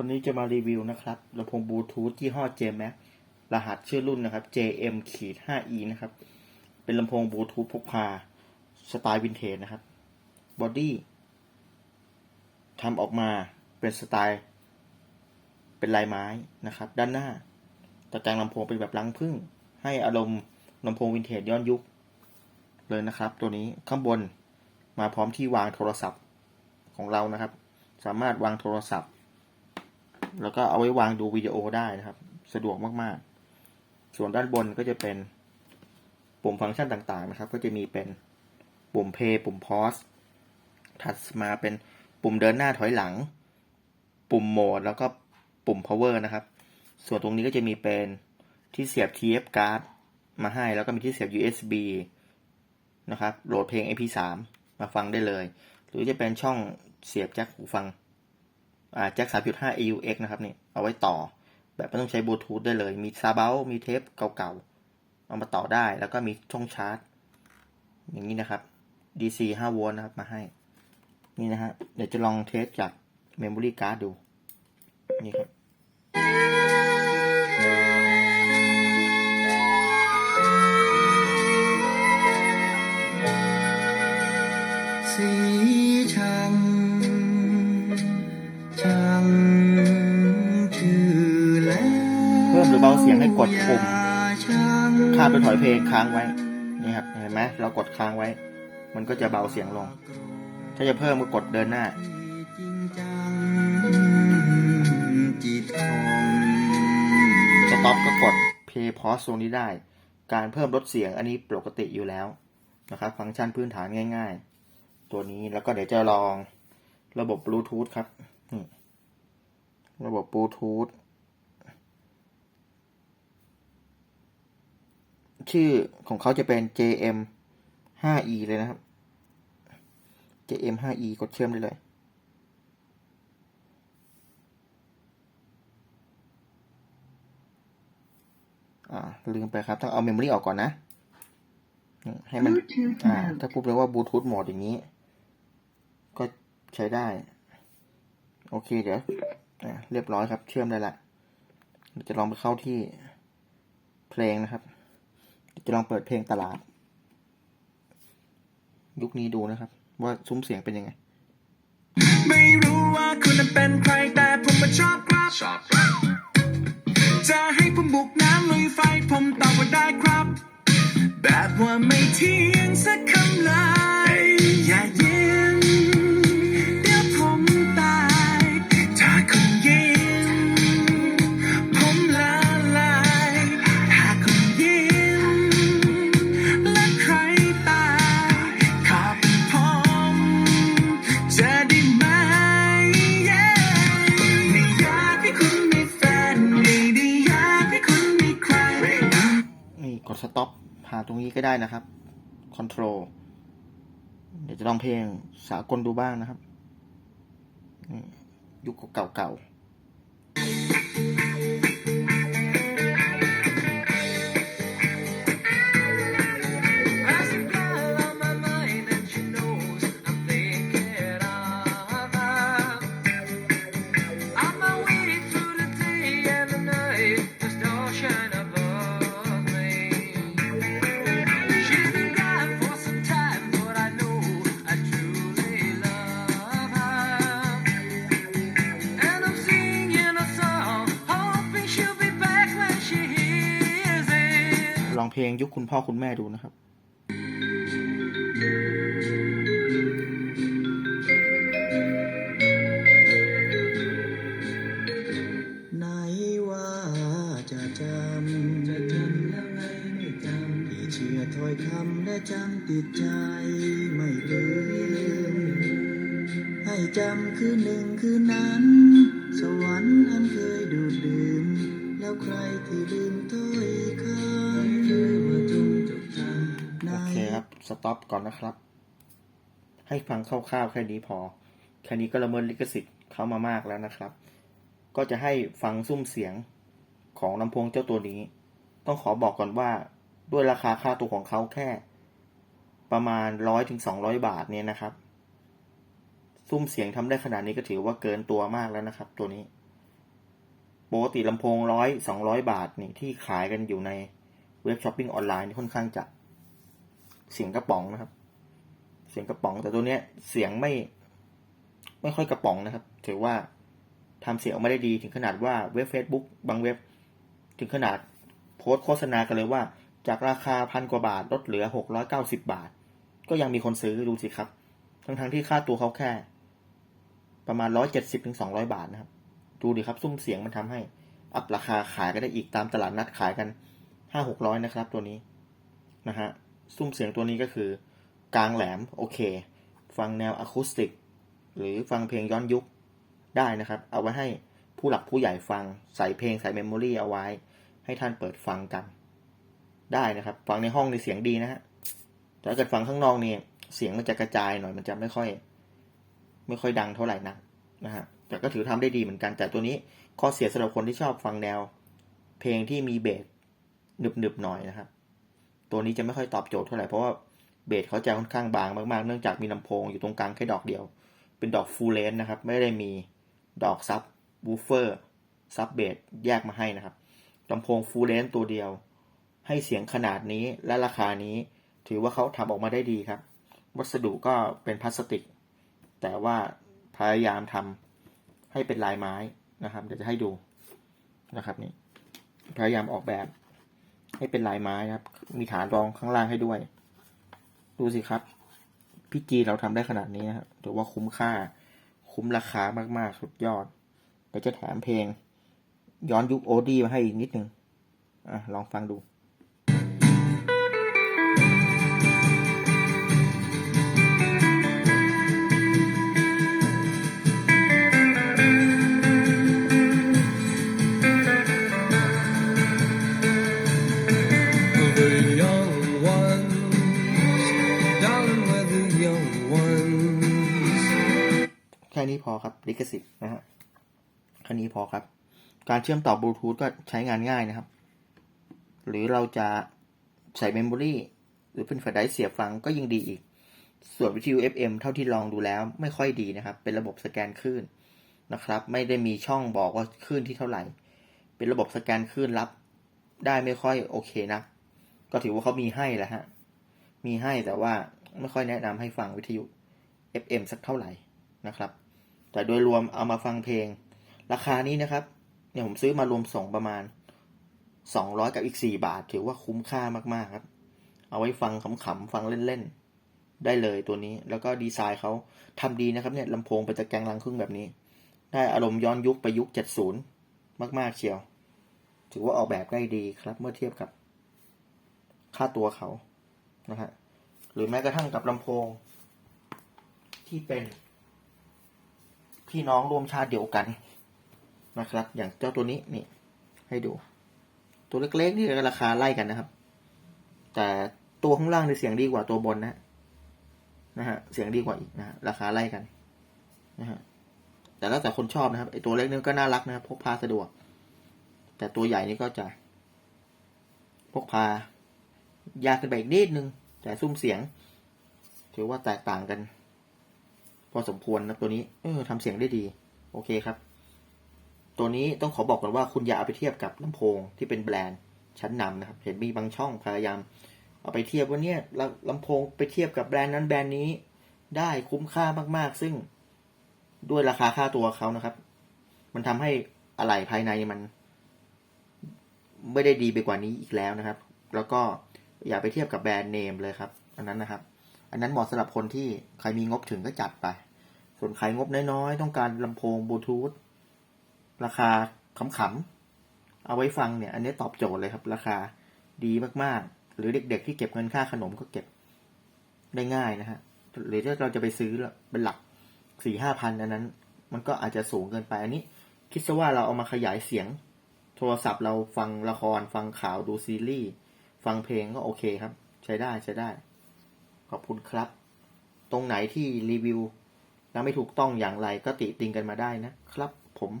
วันนี้จะมารีวิวนะครับลำโพงบลูทูธยี่ห้อ JMax รหัสชื่อรุ่นนะครับ JM ขีด 5E นะครับ เป็นลำโพงบลูทูธพกพา สไตล์วินเทจนะครับ บอดี้ทำออกมาเป็นสไตล์ เป็นลายไม้นะครับ ด้านหน้าตะแกรงลำโพงเป็นแบบลังพึ่ง ให้อารมณ์ลำโพงวินเทจย้อนยุค เลยนะครับ ตัวนี้ข้างบนมาพร้อมที่วางโทรศัพท์ของเรานะครับ สามารถวางโทรศัพท์ แล้วก็เอาไว้วางดูวิดีโอได้นะครับ สะดวกมากๆ ส่วนด้านบนก็จะเป็นปุ่มฟังก์ชันต่างๆนะครับ ก็จะมีเป็นปุ่ม play ปุ่ม pause ถัดมาเป็นปุ่มเดินหน้าถอยหลัง ปุ่มโหมด แล้วก็ปุ่ม power นะครับ ส่วนตรงนี้ก็จะมีเป็นที่เสียบ TF card มาให้ แล้วก็มีที่เสียบ USB นะครับ โหลดเพลง MP3 มาฟังได้เลย หรือจะเป็นช่องเสียบแจ็คหูฟัง แจ็ค 3.5 AUX นะครับนี่เอาไว้ต่อ แบบไม่ต้องใช้บลูทูธได้เลย มีซาเบลมีเทปเก่าๆ เอามาต่อได้ แล้วก็มีช่องชาร์จ อย่างนี้นะครับ DC 5 โวลต์นะครับมาให้ นี่นะฮะ เดี๋ยวจะลองเทสจากเมมโมรี่การ์ดดู นี่ครับ หรือเบาเสียงให้กดปุ่มช่างข้ามไปถอยเพลงค้างไว้ นี่ครับ เห็นไหมเรากดค้างไว้ มันก็จะเบาเสียงลง ถ้าจะเพิ่มก็กดเดินหน้าจริงจังจิตคงสต็อปก็กด play pause ตรงนี้ได้ การเพิ่มลดเสียงอันนี้ปกติอยู่แล้วนะครับ ฟังก์ชันพื้นฐานง่าย ๆ ตัวนี้แล้วก็เดี๋ยวจะลองระบบบลูทูธครับนี่ระบบบลูทูธ ชื่อของเขาจะเป็น JM 5E เลยนะครับ JM 5E กดเชื่อมได้เลย อ่า ลืมไปครับ ต้องเอาเมมโมรี่ออกก่อนนะอืมให้มัน Bluetooth อ่า mode ถ้าพูดเลยว่าบลูทูธโหมดอย่างนี้ ก็ใช้ได้ โอเค เดี๋ยวอ่าเรียบร้อยครับ เชื่อมได้ละเดี๋ยวจะลองไปเข้าที่เพลงนะครับเดี๋ยว จะลองเปิดเพลงตลาด ยุคนี้ดูนะครับ ว่าซุ้มเสียงเป็นยังไง ไม่รู้ว่าคุณเป็นใครแต่ผมมาชอบครับ ชอบครับ จะให้ผมบุกน้ำลุยไฟผมตอบว่าได้ครับ แบบว่าไม่เที่ยงสักคำเลยอย่าเย็น ต็อปหาตรงนี้ก็ได้นะครับ Control เดี๋ยวจะลองเพลงสากลดูบ้างนะครับ ยุคเก่าๆ ลองเพลงยุคคุณพ่อคุณแม่ดูนะครับไหนว่าจะจำจะจำแล้วไงไม่จำที่เชื่อถ้อยคำและจำติดใจไม่ลืมให้จำคือหนึ่งคือนั้น สวรรค์อันเคยดูดดื่มแล้วใครที่ลื สต็อปก่อนนะครับ ให้ฟังคร่าวๆแค่นี้พอ แค่นี้ก็ละเมิดลิขสิทธิ์เขามามากแล้วนะครับ ก็จะให้ฟังซุ้มเสียงของลำโพงเจ้าตัวนี้ ต้องขอบอกก่อนว่าด้วยราคาค่าตัวของเขาแค่ ประมาณร้อยถึงสองร้อยบาทเนี่ยนะครับ ซุ้มเสียงทำได้ขนาดนี้ก็ถือว่าเกินตัวมากแล้วนะครับ ตัวนี้ปกติลำโพงร้อยสองร้อยบาทนี่ที่ขายกันอยู่ในเว็บช้อปปิ้งออนไลน์นี่ค่อนข้างจะ เสียงกระป๋องนะครับ เสียงกระป๋อง แต่ตัวเนี้ยเสียงไม่ ไม่ค่อยกระป๋องนะครับ ถือว่าทำเสียงออกมาได้ดีถึงขนาดว่าเว็บ Facebook บางเว็บ ถึงขนาดโพสต์โฆษณากันเลยว่า จากราคาพันกว่าบาทลดเหลือหกร้อยเก้าสิบาท ก็ยังมีคนซื้อดูสิครับ ทั้งทั้งๆที่ค่าตัวเขาแค่ ประมาณร้อยเจ็ดสิบถึงสองร้อยบาทนะครับ ดูดิครับซุ้มเสียงมันทำให้ อัพราคาขายก็ได้อีกตามตลาดนัดขายกันห้าหกร้อยนะครับ ตัวนี้นะฮะ ซุ้มเสียงตัวนี้ก็คือกลางแหลมโอเค ฟังแนวอะคูสติก หรือฟังเพลงย้อนยุคได้นะครับ เอาไว้ให้ผู้หลักผู้ใหญ่ฟังใส่เพลงใส่เมมโมรีเอาไว้ ให้ท่านเปิดฟังกัน ได้นะครับ ฟังในห้องในเสียงดีนะฮะแต่ถ้าเกิดฟังข้างนอกเนี่ยเสียงมันจะกระจายหน่อยมันจะไม่ค่อย ไม่ค่อยดังเท่าไหร่นักนะฮะแต่ก็ถือทำได้ดีเหมือนกัน แต่ตัวนี้ข้อเสียสำหรับคนที่ชอบฟังแนว เพลงที่มีเบสหนึบๆหน่อยนะครับ ตัวนี้จะไม่ค่อยตอบโจทย์เท่าไหร่เพราะว่าเบสเขาจะค่อนข้างบางมากๆ เนื่องจากมีลำโพงอยู่ตรงกลางแค่ดอกเดียว เป็นดอกฟูลเลนนะครับ ไม่ได้มีดอกซับวูเฟอร์ซับเบสแยกมาให้นะครับลำโพงฟูลเลนตัวเดียว ให้เสียงขนาดนี้และราคานี้ ถือว่าเขาทำออกมาได้ดีครับ วัสดุก็เป็นพลาสติก แต่ว่าพยายามทำให้เป็นลายไม้นะครับ เดี๋ยวจะให้ดูนะครับนี่พยายามออกแบบ ให้เป็นลายไม้ครับ มีฐานรองข้างล่างให้ด้วย ดูสิครับ พี่จีเราทำได้ขนาดนี้นะครับถือว่าคุ้มค่า คุ้มราคามากๆ สุดยอดเดี๋ยวจะแถมเพลง ย้อนยุคโอดีมาให้อีกนิดนึงอะลองฟังดู นี้พอครับลิขสิทธิ์นะฮะแค่นี้พอครับ การเชื่อมต่อบลูทูธก็ใช้งานง่ายนะครับ หรือเราจะใส่เมมโมรีหรือเป็นแฟลชไดเสียบฟังก็ยิ่งดีอีก ส่วนวิทยุ FM เท่าที่ลองดูแล้วไม่ค่อยดีนะครับ เป็นระบบสแกนคลื่นนะครับ ไม่ได้มีช่องบอกว่าคลื่นที่เท่าไหร่ เป็นระบบสแกนคลื่นรับ ได้ไม่ค่อยโอเคนะก็ถือว่าเขามีให้แหละฮะ มีให้แต่ว่าไม่ค่อยแนะนำให้ฟังวิทยุ FM สักเท่าไหร่นะครับ แต่โดยรวมเอามาฟังเพลง ราคานี้นะครับ เนี่ยผมซื้อมารวมส่งประมาณ 200 กับอีก 4 บาท ถือว่าคุ้มค่ามากๆครับ เอาไว้ฟังขำๆฟังเล่นๆ ได้เลยตัวนี้ แล้วก็ดีไซน์เขาทำดีนะครับเนี่ยลำโพงเป็นตะแกรงรังครึ่งแบบนี้ ได้อารมณ์ย้อนยุคไปยุค 70 มากๆเชียว ถือว่าออกแบบได้ดีครับ เมื่อเทียบกับ ค่าตัวเขานะฮะหรือแม้กระทั่งกับลำโพงที่เป็น พี่น้องร่วมชาติเดียวกันนะครับ อย่างเจ้าตัวนี้นี่ ให้ดู ตัวเล็กๆนี่ราคาไล่กันนะครับ แต่ตัวข้างล่างในเสียงดีกว่าตัวบนนะนะฮะเสียงดีกว่าอีกนะฮะราคาไล่กันนะฮะแต่แล้วแต่คนชอบนะครับไอตัวเล็กนี่ก็น่ารักนะครับพกพาสะดวก แต่ตัวใหญ่นี่ก็จะพกพายากขึ้นไปอีกนิดนึงแต่ซุ้มเสียง ถือว่าแตกต่างกัน พอสมควรนะตัวนี้ เออทำเสียงได้ดี โอเคครับ ตัวนี้ต้องขอบอกก่อนว่าคุณอย่าเอาไปเทียบกับลำโพงที่เป็นแบรนด์ชั้นนำนะครับ เห็นมีบางช่องพยายามเอาไปเทียบว่าเนี่ยลำโพงไปเทียบกับแบรนด์นั้นแบรนด์นี้ ได้คุ้มค่ามากๆ ซึ่งด้วยราคาค่าตัวเขานะครับ มันทำให้อะไหล่ภายในมัน ไม่ได้ดีไปกว่านี้อีกแล้วนะครับ แล้วก็อย่าไปเทียบกับแบรนด์เนมเลยครับ อันนั้นนะครับ อันนั้นเหมาะสำหรับคนที่ใครมีงบถึงก็จัดไป ส่วนใครงบน้อยๆ ต้องการลำโพงบลูทูธราคาขำๆ เอาไว้ฟังเนี่ย อันนี้ตอบโจทย์เลยครับ ราคาดีมากๆ หรือเด็กๆ ที่เก็บเงินค่าขนมก็เก็บได้ง่ายนะฮะ หรือถ้าเราจะไปซื้อเป็นหลักสี่ห้าพันอันนั้น มันก็อาจจะสูงเกินไป อันนี้ คิดซะว่าเราเอามาขยายเสียง โทรศัพท์เราฟังละคร ฟังข่าวดูซีรีส์ ฟังเพลงก็โอเคครับ ใช้ได้ใช้ได้ ขอบคุณครับ ตรงไหนที่รีวิวแล้วไม่ถูกต้องอย่างไรก็ติติงกันมาได้นะครับผม